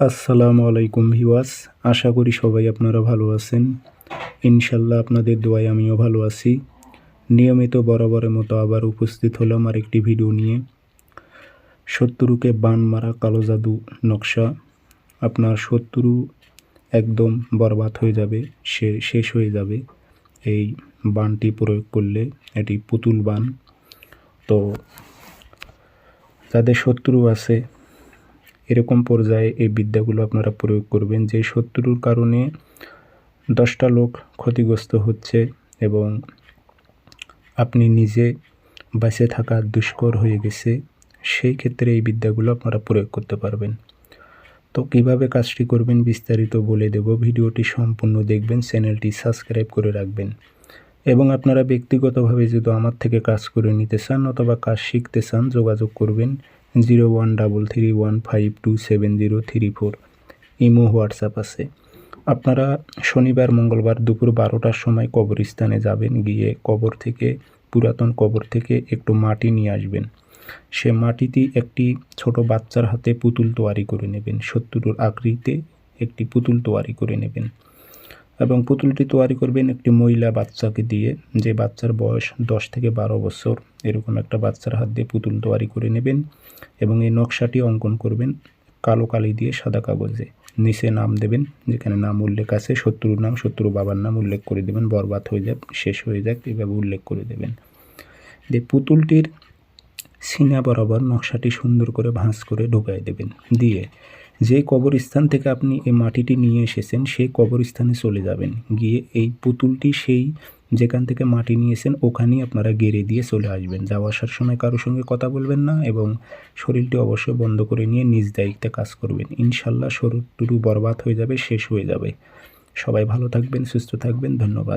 আসসালামু আলাইকুম ভিওয়াস আশা করি সবাই আপনারা ভালো আছেন। ইনশাল্লাহ আপনাদের দোয়ায় আমিও ভালো আছি। নিয়মিত বরাবরের মতো আবার উপস্থিত হলাম আর একটি ভিডিও নিয়ে। শত্রুকে বান মারা কালো জাদু নকশা। আপনার শত্রু একদম বরবাদ হয়ে যাবে, সে শেষ হয়ে যাবে। এই বানটি প্রয়োগ করলে এটি পুতুল বান। তো যাদের শত্রু আছে এরকম পর্যায়ে এই বিদ্যাগুলো আপনারা প্রয়োগ করবেন যে শত্রুর কারণে দশটা লোক ক্ষতিগ্রস্ত হচ্ছে এবং আপনি নিজে বেঁচে থাকা দুষ্কর হয়ে গেছে, সেই ক্ষেত্রে এই বিদ্যাগুলো আপনারা প্রয়োগ করতে পারবেন। তো কীভাবে কাজটি করবেন বিস্তারিত বলে দেব। ভিডিওটি সম্পূর্ণ দেখবেন, চ্যানেলটি সাবস্ক্রাইব করে রাখবেন। এবং আপনারা ব্যক্তিগতভাবে যদি আমার থেকে কাজ করে নিতে চান অথবা কাজ শিখতে চান, যোগাযোগ করবেন zero one double three one five two seven zero three four. Imo WhatsApp আছে। আপনারা শনিবার, মঙ্গলবার দুপুর বারোটার সময় কবরস্থানে যাবেন। গিয়ে কবর থেকে, পুরাতন কবর থেকে একটু মাটি নিয়ে আসবেন। সে মাটিতে একটি ছোট বাচ্চার হাতে পুতুল তৈরি করে নেবেন। শত্রুর আকৃতিতে একটি পুতুল তৈরি করে নেবেন। এবং পুতুলটি তৈরি করবেন একটি মহিলা বাচ্চাকে দিয়ে। যে বাচ্চার বয়স দশ থেকে বারো বছর, এরকম একটা বাচ্চার হাত দিয়ে পুতুল তৈরি করে নেবেন এবং এই নকশাটি অঙ্কন করবেন কালো কালি দিয়ে সাদা কাগজে। নিচে নাম দেবেন, যেখানে নাম উল্লেখ আছে, শত্রুর নাম শত্রু বাবার নাম উল্লেখ করে দেবেন, বরবাদ হয়ে যাক, শেষ হয়ে যাক, এভাবে উল্লেখ করে দেবেন। দিয়ে পুতুলটির সিনা বরাবর নকশাটি সুন্দর করে ভাঁজ করে ঢুকাই দেবেন। দিয়ে যে কবরস্থান থেকে আপনি এই মাটিটি নিয়ে এসেছেন, সেই কবরস্থানে চলে যাবেন। গিয়ে এই পুতুলটি সেই যেখান থেকে মাটি নিয়েছেন, ওখানেই আপনারা গেড়ে দিয়ে চলে আসবেন। যাওয়া আসার সময় কারোর সঙ্গে কথা বলবেন না এবং শরীরটি অবশ্যই বন্ধ করে নিয়ে নিজ দায়িত্বে কাজ করবেন। ইনশাল্লাহ শরীরটুরু বরবাদ হয়ে যাবে, শেষ হয়ে যাবে। সবাই ভালো থাকবেন, সুস্থ থাকবেন, ধন্যবাদ।